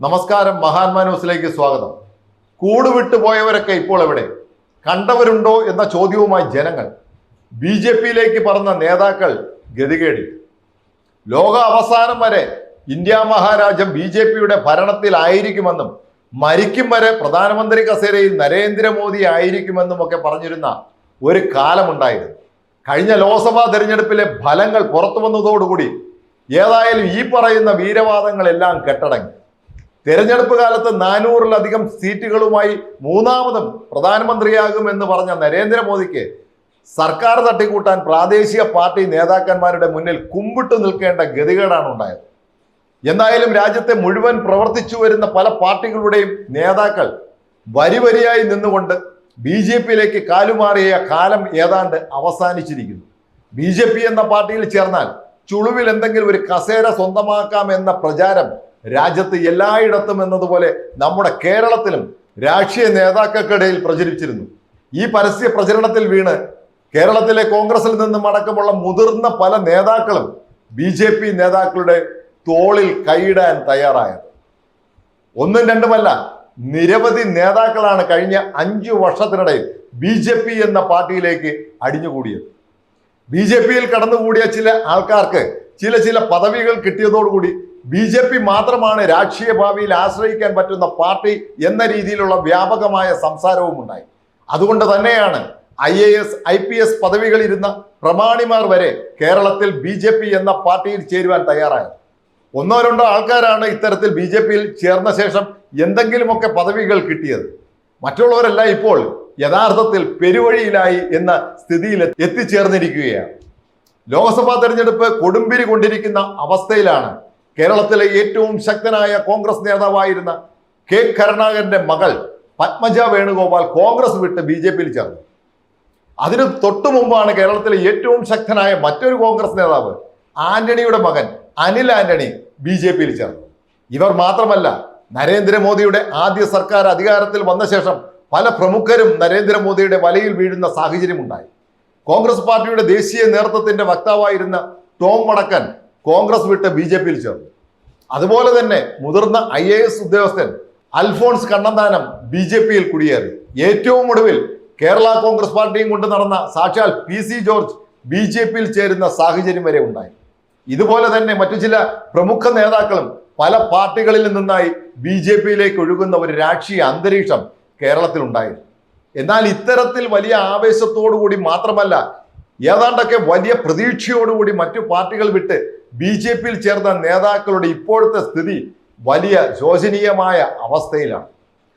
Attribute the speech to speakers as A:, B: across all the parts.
A: നമസ്കാരം മഹാത്മാ ന്യൂസിലേക്ക് സ്വാഗതം. കൂടുവിട്ടു പോയവരൊക്കെ ഇപ്പോൾ എവിടെ? കണ്ടവരുണ്ടോ എന്ന ചോദ്യവുമായി ജനങ്ങൾ. ബി ജെ പിയിലേക്ക് പറഞ്ഞ നേതാക്കൾ ഗതികേടി ലോക അവസാനം വരെ ഇന്ത്യ മഹാരാജ്യം ബി ജെ പിയുടെ ഭരണത്തിലായിരിക്കുമെന്നും മരിക്കും വരെ പ്രധാനമന്ത്രി കസേരയിൽ നരേന്ദ്രമോദി ആയിരിക്കുമെന്നും ഒക്കെ പറഞ്ഞിരുന്ന ഒരു കാലമുണ്ടായിരുന്നു. കഴിഞ്ഞ ലോക്സഭാ തെരഞ്ഞെടുപ്പിലെ ഫലങ്ങൾ പുറത്തു വന്നതോടുകൂടി ഏതായാലും ഈ പറയുന്ന വീരവാദങ്ങളെല്ലാം കെട്ടടങ്ങി. തെരഞ്ഞെടുപ്പ് കാലത്ത് നാനൂറിലധികം സീറ്റുകളുമായി മൂന്നാമതും പ്രധാനമന്ത്രിയാകുമെന്ന് പറഞ്ഞ നരേന്ദ്രമോദിക്ക് സർക്കാർ തട്ടിക്കൂട്ടാൻ പ്രാദേശിക പാർട്ടി നേതാക്കന്മാരുടെ മുന്നിൽ കുമ്പിട്ട് നിൽക്കേണ്ട ഗതികേടാണ് ഉണ്ടായത്. എന്തായാലും രാജ്യത്തെ മുഴുവൻ പ്രവർത്തിച്ചു വരുന്ന പല പാർട്ടികളുടെയും നേതാക്കൾ വരിവരിയായി നിന്നുകൊണ്ട് ബി ജെ പിയിലേക്ക് കാലുമാറിയ കാലം ഏതാണ്ട് അവസാനിച്ചിരിക്കുന്നു. ബി ജെ പി എന്ന പാർട്ടിയിൽ ചേർന്നാൽ ചുളുവിൽ എന്തെങ്കിലും ഒരു കസേര സ്വന്തമാക്കാം എന്ന പ്രചാരം രാജ്യത്ത് എല്ലായിടത്തും എന്നതുപോലെ നമ്മുടെ കേരളത്തിലും രാഷ്ട്രീയ നേതാക്കൾക്കിടയിൽ പ്രചരിച്ചിരുന്നു. ഈ പരസ്യ പ്രചരണത്തിൽ വീണ് കേരളത്തിലെ കോൺഗ്രസിൽ നിന്നും അടക്കമുള്ള മുതിർന്ന പല നേതാക്കളും ബി ജെ പി നേതാക്കളുടെ തോളിൽ കൈയിടാൻ തയ്യാറായത്. ഒന്നും രണ്ടുമല്ല നിരവധി നേതാക്കളാണ് കഴിഞ്ഞ അഞ്ചു വർഷത്തിനിടയിൽ ബി ജെ പി എന്ന പാർട്ടിയിലേക്ക് അടിഞ്ഞുകൂടിയത്. ബി ജെ പിയിൽ കടന്നുകൂടിയ ചില ആൾക്കാർക്ക് ചില ചില പദവികൾ കിട്ടിയതോടുകൂടി ബി ജെ പി മാത്രമാണ് രാഷ്ട്രീയ ഭാവിയിൽ ആശ്രയിക്കാൻ പറ്റുന്ന പാർട്ടി എന്ന രീതിയിലുള്ള വ്യാപകമായ സംസാരവും ഉണ്ടായി. അതുകൊണ്ട് തന്നെയാണ് I A S I P S പദവികളിരുന്ന പ്രമാണിമാർ വരെ കേരളത്തിൽ ബി ജെ പി എന്ന പാർട്ടിയിൽ ചേരുവാൻ തയ്യാറായത്. ഒന്നോ രണ്ടോ ആൾക്കാരാണ് ഇത്തരത്തിൽ ബി ജെ പിയിൽ ചേർന്ന ശേഷം എന്തെങ്കിലുമൊക്കെ പദവികൾ കിട്ടിയത്. മറ്റുള്ളവരല്ല ഇപ്പോൾ യഥാർത്ഥത്തിൽ പെരുവഴിയിലായി എന്ന സ്ഥിതിയിൽ എത്തിച്ചേർന്നിരിക്കുകയാണ്. ലോക്സഭാ തെരഞ്ഞെടുപ്പ് കൊടുമ്പിരി കൊണ്ടിരിക്കുന്ന അവസ്ഥയിലാണ് കേരളത്തിലെ ഏറ്റവും ശക്തനായ കോൺഗ്രസ് നേതാവായിരുന്ന കെ കരുണാകരന്റെ മകൾ പത്മജ വേണുഗോപാൽ കോൺഗ്രസ് വിട്ട് ബി ജെ പിയിൽ ചേർന്നു. അതിന് തൊട്ടു മുമ്പാണ് കേരളത്തിലെ ഏറ്റവും ശക്തനായ മറ്റൊരു കോൺഗ്രസ് നേതാവ് ആന്റണിയുടെ മകൻ അനിൽ ആന്റണി ബി ജെ പിയിൽ ചേർന്നു. ഇവർ മാത്രമല്ല നരേന്ദ്രമോദിയുടെ ആദ്യ സർക്കാർ അധികാരത്തിൽ വന്ന ശേഷം പല പ്രമുഖരും നരേന്ദ്രമോദിയുടെ വലയിൽ വീഴുന്ന സാഹചര്യമുണ്ടായി. കോൺഗ്രസ് പാർട്ടിയുടെ ദേശീയ നേതൃത്വത്തിന്റെ വക്താവായിരുന്ന ടോം വടക്കൻ കോൺഗ്രസ് വിട്ട് ബി ജെ പിയിൽ ചേർന്നു. അതുപോലെ തന്നെ മുതിർന്ന ഐ എ എസ് ഉദ്യോഗസ്ഥൻ അൽഫോൺസ് കണ്ണന്താനം ബി ജെ പിയിൽ കുടിയേറി. ഏറ്റവും ഒടുവിൽ കേരള കോൺഗ്രസ് പാർട്ടിയും കൊണ്ട് നടന്ന സാക്ഷാൽ പി സി ജോർജ് ബി ജെ പിയിൽ ചേരുന്ന സാഹചര്യം വരെ ഉണ്ടായി. ഇതുപോലെ തന്നെ മറ്റു ചില പ്രമുഖ നേതാക്കളും പല പാർട്ടികളിൽ നിന്നായി ബി ജെ പിയിലേക്ക് ഒഴുകുന്ന ഒരു രാഷ്ട്രീയ അന്തരീക്ഷം കേരളത്തിൽ ഉണ്ടായിരുന്നു. എന്നാൽ ഇത്തരത്തിൽ വലിയ ആവേശത്തോടുകൂടി മാത്രമല്ല ഏതാണ്ടൊക്കെ വലിയ പ്രതീക്ഷയോടുകൂടി മറ്റു പാർട്ടികൾ വിട്ട് ബി ജെ പിയിൽ ചേർന്ന നേതാക്കളുടെ ഇപ്പോഴത്തെ സ്ഥിതി വലിയ ശോചനീയമായ അവസ്ഥയിലാണ്.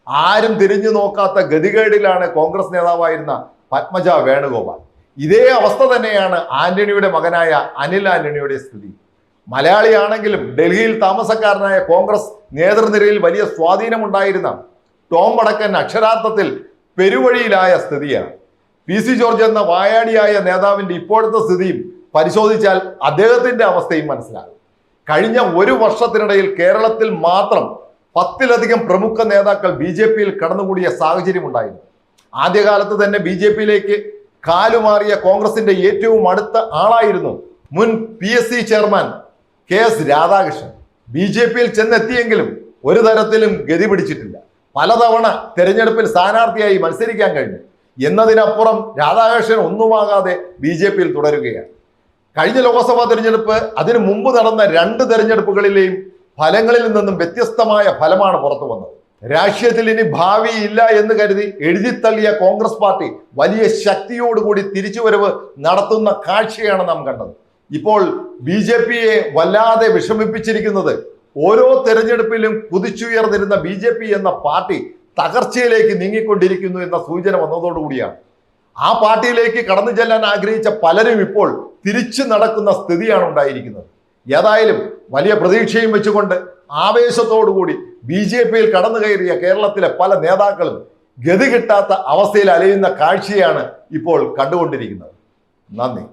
A: ആരും തിരിഞ്ഞു നോക്കാത്ത ഗതികേടിലാണ് കോൺഗ്രസ് നേതാവായിരുന്ന പത്മജ വേണുഗോപാൽ. ഇതേ അവസ്ഥ തന്നെയാണ് ആന്റണിയുടെ മകനായ അനിൽ ആന്റണിയുടെ സ്ഥിതി. മലയാളിയാണെങ്കിലും ഡൽഹിയിൽ താമസക്കാരനായ കോൺഗ്രസ് നേതൃനിരയിൽ വലിയ സ്വാധീനമുണ്ടായിരുന്ന ടോം വടക്കൻ അക്ഷരാർത്ഥത്തിൽ പെരുവഴിയിലായ സ്ഥിതിയാണ്. പി സി ജോർജ് എന്ന വായാടിയായ നേതാവിന്റെ ഇപ്പോഴത്തെ സ്ഥിതിയും പരിശോധിച്ചാൽ അദ്ദേഹത്തിന്റെ അവസ്ഥയും മനസ്സിലാകും. കഴിഞ്ഞ ഒരു വർഷത്തിനിടയിൽ കേരളത്തിൽ മാത്രം പത്തിലധികം പ്രമുഖ നേതാക്കൾ ബി ജെ പിയിൽ കടന്നുകൂടിയ സാഹചര്യം ഉണ്ടായിരുന്നു. ആദ്യകാലത്ത് തന്നെ ബി ജെ പിയിലേക്ക് കാലുമാറിയ കോൺഗ്രസിന്റെ ഏറ്റവും അടുത്ത ആളായിരുന്നു മുൻ P S C chairman K S Radhakrishnan. B ജെ പിയിൽ ചെന്നെത്തിയെങ്കിലും ഒരു തരത്തിലും ഗതി പിടിച്ചിട്ടില്ല. പലതവണ തെരഞ്ഞെടുപ്പിൽ സ്ഥാനാർത്ഥിയായി മത്സരിക്കാൻ കഴിഞ്ഞു. എന്നതിനപ്പുറം രാധാകൃഷ്ണൻ ഒന്നുമാകാതെ ബി ജെ പിയിൽ തുടരുകയാണ്. കഴിഞ്ഞ ലോക്സഭാ തെരഞ്ഞെടുപ്പ് അതിനു മുമ്പ് നടന്ന രണ്ട് തെരഞ്ഞെടുപ്പുകളിലെയും ഫലങ്ങളിൽ നിന്നും വ്യത്യസ്തമായ ഫലമാണ് പുറത്തു വന്നത്. രാഷ്ട്രീയത്തിൽ ഇനി ഭാവിയില്ല എന്ന് കരുതി എഴുതിത്തള്ളിയ കോൺഗ്രസ് പാർട്ടി വലിയ ശക്തിയോടുകൂടി തിരിച്ചുവരവ് നടത്തുന്ന കാഴ്ചയാണ് നാം കണ്ടത്. ഇപ്പോൾ ബി ജെ പിയെ വല്ലാതെ വിഷമിപ്പിച്ചിരിക്കുന്നത് ഓരോ തെരഞ്ഞെടുപ്പിലും കുതിച്ചുയർന്നിരുന്ന ബി ജെ പി എന്ന പാർട്ടി തകർച്ചയിലേക്ക് നീങ്ങിക്കൊണ്ടിരിക്കുന്നു എന്ന സൂചന വന്നതോടുകൂടിയാണ്. ആ പാർട്ടിയിലേക്ക് കടന്നു ചെല്ലാൻ ആഗ്രഹിച്ച പലരും ഇപ്പോൾ തിരിച്ചു നടക്കുന്ന സ്ഥിതിയാണ് ഉണ്ടായിരിക്കുന്നത്. ഏതായാലും വലിയ പ്രതീക്ഷയും വെച്ചുകൊണ്ട് ആവേശത്തോടുകൂടി ബി ജെ പിയിൽ കടന്നു കയറിയ കേരളത്തിലെ പല നേതാക്കളും ഗതി കിട്ടാത്ത അവസ്ഥയിൽ അലയുന്ന കാഴ്ചയാണ് ഇപ്പോൾ കണ്ടുകൊണ്ടിരിക്കുന്നത്. നന്ദി.